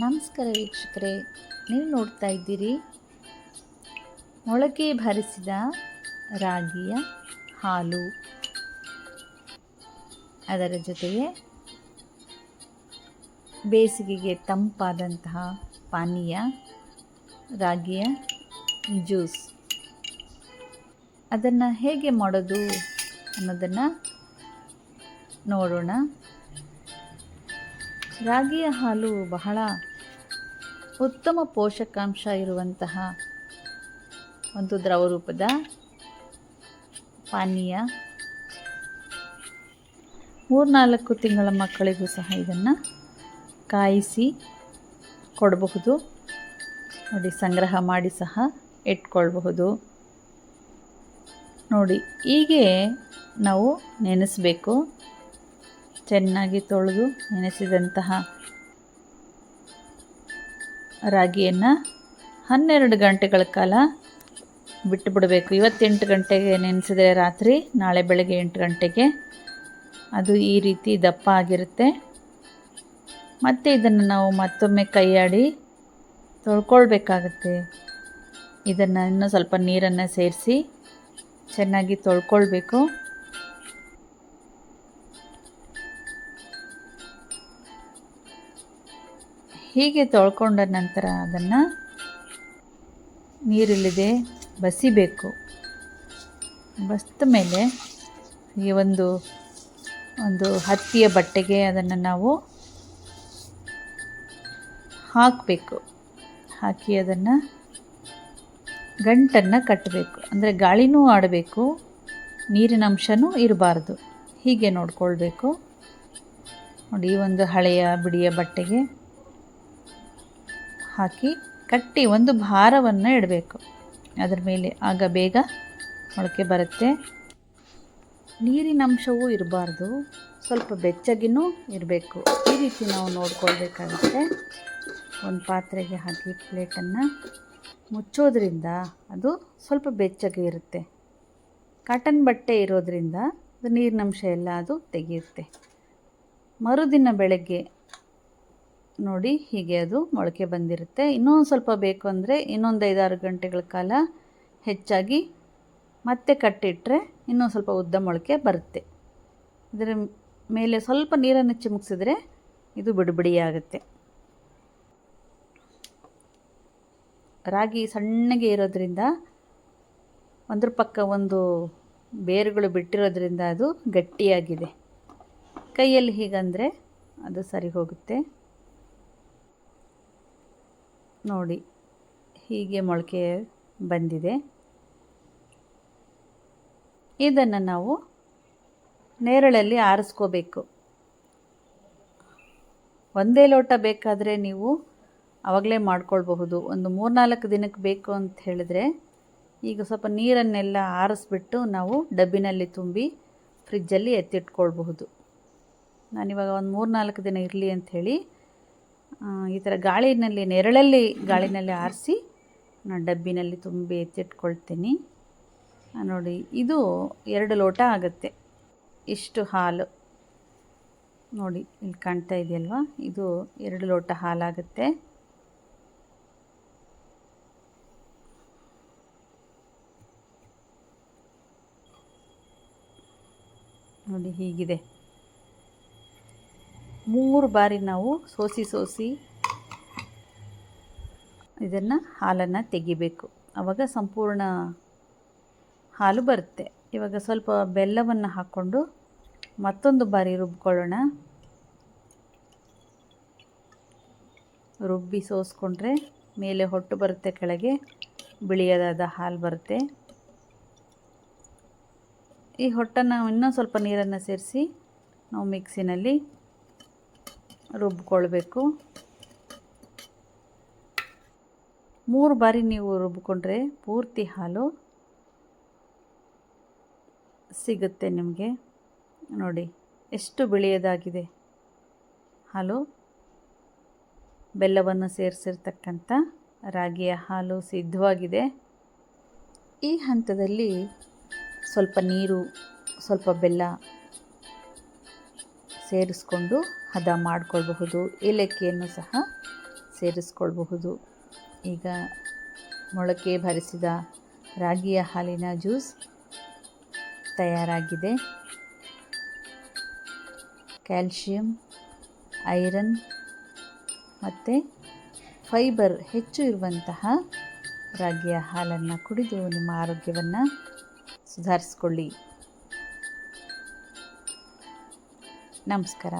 ನಮಸ್ಕಾರ ವೀಕ್ಷಕರೇ, ನೀವು ನೋಡ್ತಾ ಇದ್ದೀರಿ ಮೊಳಕೆ ಭರಿಸಿದ ರಾಗಿಯ ಹಾಲು. ಅದರ ಜೊತೆಗೆ ಬೇಸಿಗೆಗೆ ತಂಪಾದಂತಹ ಪಾನೀಯ, ರಾಗಿಯ ಜ್ಯೂಸ್. ಅದನ್ನು ಹೇಗೆ ಮಾಡೋದು ಅನ್ನೋದನ್ನು ನೋಡೋಣ. ರಾಗಿಯ ಹಾಲು ಬಹಳ ಉತ್ತಮ ಪೋಷಕಾಂಶ ಇರುವಂತಹ ಒಂದು ದ್ರವ ರೂಪದ ಪಾನೀಯ. ಮೂರ್ನಾಲ್ಕು ತಿಂಗಳ ಮಕ್ಕಳಿಗೂ ಸಹ ಇದನ್ನು ಕಾಯಿಸಿ ಕೊಡಬಹುದು. ನೋಡಿ, ಸಂಗ್ರಹ ಮಾಡಿ ಸಹ ಇಟ್ಕೊಳ್ಬಹುದು. ನೋಡಿ, ಹೀಗೆ ನಾವು ನೆನೆಸಬೇಕು. ಚೆನ್ನಾಗಿ ತೊಳೆದು ನೆನೆಸಿದಂತಹ ರಾಗಿಯನ್ನು ಹನ್ನೆರಡು ಗಂಟೆಗಳ ಕಾಲ ಬಿಟ್ಟು ಬಿಡಬೇಕು ಇವತ್ತೆಂಟು ಗಂಟೆಗೆ ನೆನೆಸಿದರೆ ರಾತ್ರಿ, ನಾಳೆ ಬೆಳಗ್ಗೆ ಎಂಟು ಗಂಟೆಗೆ. ಅದು ಈ ರೀತಿ ದಪ್ಪ ಆಗಿರುತ್ತೆ. ಮತ್ತು ಇದನ್ನು ನಾವು ಮತ್ತೊಮ್ಮೆ ಕೈಯಾಡಿ ತೊಳ್ಕೊಳ್ಬೇಕಾಗತ್ತೆ. ಇದನ್ನು ಇನ್ನೂ ಸ್ವಲ್ಪ ನೀರನ್ನು ಸೇರಿಸಿ ಚೆನ್ನಾಗಿ ತೊಳ್ಕೊಳ್ಬೇಕು. ಹೀಗೆ ತೊಳ್ಕೊಂಡ ನಂತರ ಅದನ್ನು ನೀರಿಲ್ಲದೆ ಬಸಿಬೇಕು. ಬಸಿದ ಮೇಲೆ ಈ ಒಂದು ಒಂದು ಹತ್ತಿಯ ಬಟ್ಟೆಗೆ ಅದನ್ನು ನಾವು ಹಾಕಬೇಕು. ಹಾಕಿ ಅದನ್ನು ಗಂಟನ್ನು ಕಟ್ಟಬೇಕು. ಅಂದರೆ ಗಾಳಿನೂ ಆಡಬೇಕು, ನೀರಿನ ಅಂಶನೂ ಇರಬಾರ್ದು. ಹೀಗೆ ನೋಡ್ಕೊಳ್ಬೇಕು. ನೋಡಿ, ಈ ಒಂದು ಹಳೆಯ ಬಿಡಿಯ ಬಟ್ಟೆಗೆ ಹಾಕಿ ಕಟ್ಟಿ ಒಂದು ಭಾರವನ್ನು ಇಡಬೇಕು. ಅದರ ಮೇಲೆ ಆಗ ಬೇಗ ಮೊಳಕೆ ಬರುತ್ತೆ. ನೀರಿನ ಅಂಶವೂ ಇರಬಾರ್ದು. ಸ್ವಲ್ಪ ಬೆಚ್ಚಗಿನೂ ಇರಬೇಕು. ಈ ರೀತಿ ನಾವು ನೋಡ್ಕೊಳ್ಬೇಕಾಗುತ್ತೆ. ಒಂದು ಪಾತ್ರೆಗೆ ಹಾಕಿ ಪ್ಲೇಟನ್ನು ಮುಚ್ಚೋದ್ರಿಂದ ಅದು ಸ್ವಲ್ಪ ಬೆಚ್ಚಗೆ ಇರುತ್ತೆ. ಕಾಟನ್ ಬಟ್ಟೆ ಇರೋದರಿಂದ ಅದು ನೀರಿನಂಶ ಎಲ್ಲ ಅದು ತೆಗೆಯುತ್ತೆ. ಮರುದಿನ ಬೆಳಗ್ಗೆ ನೋಡಿ ಹೀಗೆ ಅದು ಮೊಳಕೆ ಬಂದಿರುತ್ತೆ. ಇನ್ನೂ ಸ್ವಲ್ಪ ಬೇಕು ಅಂದರೆ ಇನ್ನೊಂದು ಐದಾರು ಗಂಟೆಗಳ ಕಾಲ ಹೆಚ್ಚಾಗಿ ಮತ್ತೆ ಕಟ್ಟಿಟ್ಟರೆ ಇನ್ನೂ ಸ್ವಲ್ಪ ಉದ್ದ ಮೊಳಕೆ ಬರುತ್ತೆ. ಇದರ ಮೇಲೆ ಸ್ವಲ್ಪ ನೀರನ್ನು ಚಿಮುಕ್ಸಿದ್ರೆ ಇದು ಬಿಡಿ ಆಗುತ್ತೆ ರಾಗಿ ಸಣ್ಣಗೆ ಇರೋದ್ರಿಂದ ಒಂದ್ರ ಪಕ್ಕ ಒಂದು ಬೇರುಗಳು ಬಿಟ್ಟಿರೋದ್ರಿಂದ ಅದು ಗಟ್ಟಿಯಾಗಿದೆ. ಕೈಯಲ್ಲಿ ಹೀಗಂದರೆ ಅದು ಸರಿ ಹೋಗುತ್ತೆ. ನೋಡಿ ಹೀಗೆ ಮೊಳಕೆ ಬಂದಿದೆ. ಇದನ್ನು ನಾವು ನೇರಳಲ್ಲಿ ಆರಿಸ್ಕೋಬೇಕು. ಒಂದೇ ಲೋಟ ಬೇಕಾದರೆ ನೀವು ಆವಾಗಲೇ ಮಾಡ್ಕೊಳ್ಬಹುದು. ಒಂದು ಮೂರ್ನಾಲ್ಕು ದಿನಕ್ಕೆ ಬೇಕು ಅಂತ ಹೇಳಿದ್ರೆ ಈಗ ಸ್ವಲ್ಪ ನೀರನ್ನೆಲ್ಲ ಆರಿಸ್ಬಿಟ್ಟು ನಾವು ಡಬ್ಬಿನಲ್ಲಿ ತುಂಬಿ ಫ್ರಿಜ್ಜಲ್ಲಿ ಎತ್ತಿಟ್ಕೊಳ್ಬಹುದು. ನಾನಿವಾಗ ಒಂದು ಮೂರ್ನಾಲ್ಕು ದಿನ ಇರಲಿ ಅಂಥೇಳಿ ಈ ಥರ ಗಾಳಿನಲ್ಲಿ, ನೆರಳಲ್ಲಿ ಗಾಳಿನಲ್ಲಿ ಆರಿಸಿ ನಾನು ಡಬ್ಬಿನಲ್ಲಿ ತುಂಬಿ ಎತ್ತಿಟ್ಕೊಳ್ತೀನಿ. ನೋಡಿ, ಇದು ಎರಡು ಲೋಟ ಆಗುತ್ತೆ. ಇಷ್ಟು ಹಾಲು. ನೋಡಿ, ಇಲ್ಲಿ ಕಾಣ್ತಾ ಇದೆಯಲ್ವಾ? ಇದು ಎರಡು ಲೋಟ ಹಾಲಾಗುತ್ತೆ. ನೋಡಿ, ಹೀಗಿದೆ. ಮೂರು ಬಾರಿ ನಾವು ಸೋಸಿ ಸೋಸಿ ಇದನ್ನು ಹಾಲನ್ನು ತೆಗಿಬೇಕು. ಆವಾಗ ಸಂಪೂರ್ಣ ಹಾಲು ಬರುತ್ತೆ. ಇವಾಗ ಸ್ವಲ್ಪ ಬೆಲ್ಲವನ್ನು ಹಾಕ್ಕೊಂಡು ಮತ್ತೊಂದು ಬಾರಿ ರುಬ್ಕೊಳ್ಳೋಣ. ರುಬ್ಬಿ ಸೋಸ್ಕೊಂಡ್ರೆ ಮೇಲೆ ಹೊಟ್ಟು ಬರುತ್ತೆ ಕೆಳಗೆ, ಬಿಳಿಯದಾದ ಹಾಲು ಬರುತ್ತೆ. ಈ ಹೊಟ್ಟನ್ನು ಇನ್ನೂ ಸ್ವಲ್ಪ ನೀರನ್ನು ಸೇರಿಸಿ ನಾವು ಮಿಕ್ಸಿನಲ್ಲಿ ರುಬ್ಕೊಳ್ಬೇಕು. ಮೂರು ಬಾರಿ ನೀವು ರುಬ್ಬಿಕೊಂಡ್ರೆ ಪೂರ್ತಿ ಹಾಲು ಸಿಗುತ್ತೆ ನಿಮಗೆ. ನೋಡಿ, ಎಷ್ಟು ಬಿಳಿಯದಾಗಿದೆ ಹಾಲು. ಬೆಲ್ಲವನ್ನು ಸೇರಿಸಿರ್ತಕ್ಕಂಥ ರಾಗಿಯ ಹಾಲು ಸಿದ್ಧವಾಗಿದೆ. ಈ ಹಂತದಲ್ಲಿ ಸ್ವಲ್ಪ ನೀರು, ಸ್ವಲ್ಪ ಬೆಲ್ಲ ಸೇರಿಸ್ಕೊಂಡು ಹದ ಮಾಡಿಕೊಳ್ಬಹುದು. ಏಲಕ್ಕಿಯನ್ನು ಸಹ ಸೇರಿಸ್ಕೊಳ್ಬಹುದು. ಈಗ ಮೊಳಕೆ ಭರಿಸಿದ ರಾಗಿಯ ಹಾಲಿನ ಜ್ಯೂಸ್ ತಯಾರಾಗಿದೆ. ಕ್ಯಾಲ್ಶಿಯಂ, ಐರನ್ ಮತ್ತು ಫೈಬರ್ ಹೆಚ್ಚು ಇರುವಂತಹ ರಾಗಿಯ ಹಾಲನ್ನು ಕುಡಿದು ನಿಮ್ಮ ಆರೋಗ್ಯವನ್ನು ಸುಧಾರಿಸ್ಕೊಳ್ಳಿ. ನಮಸ್ಕಾರ.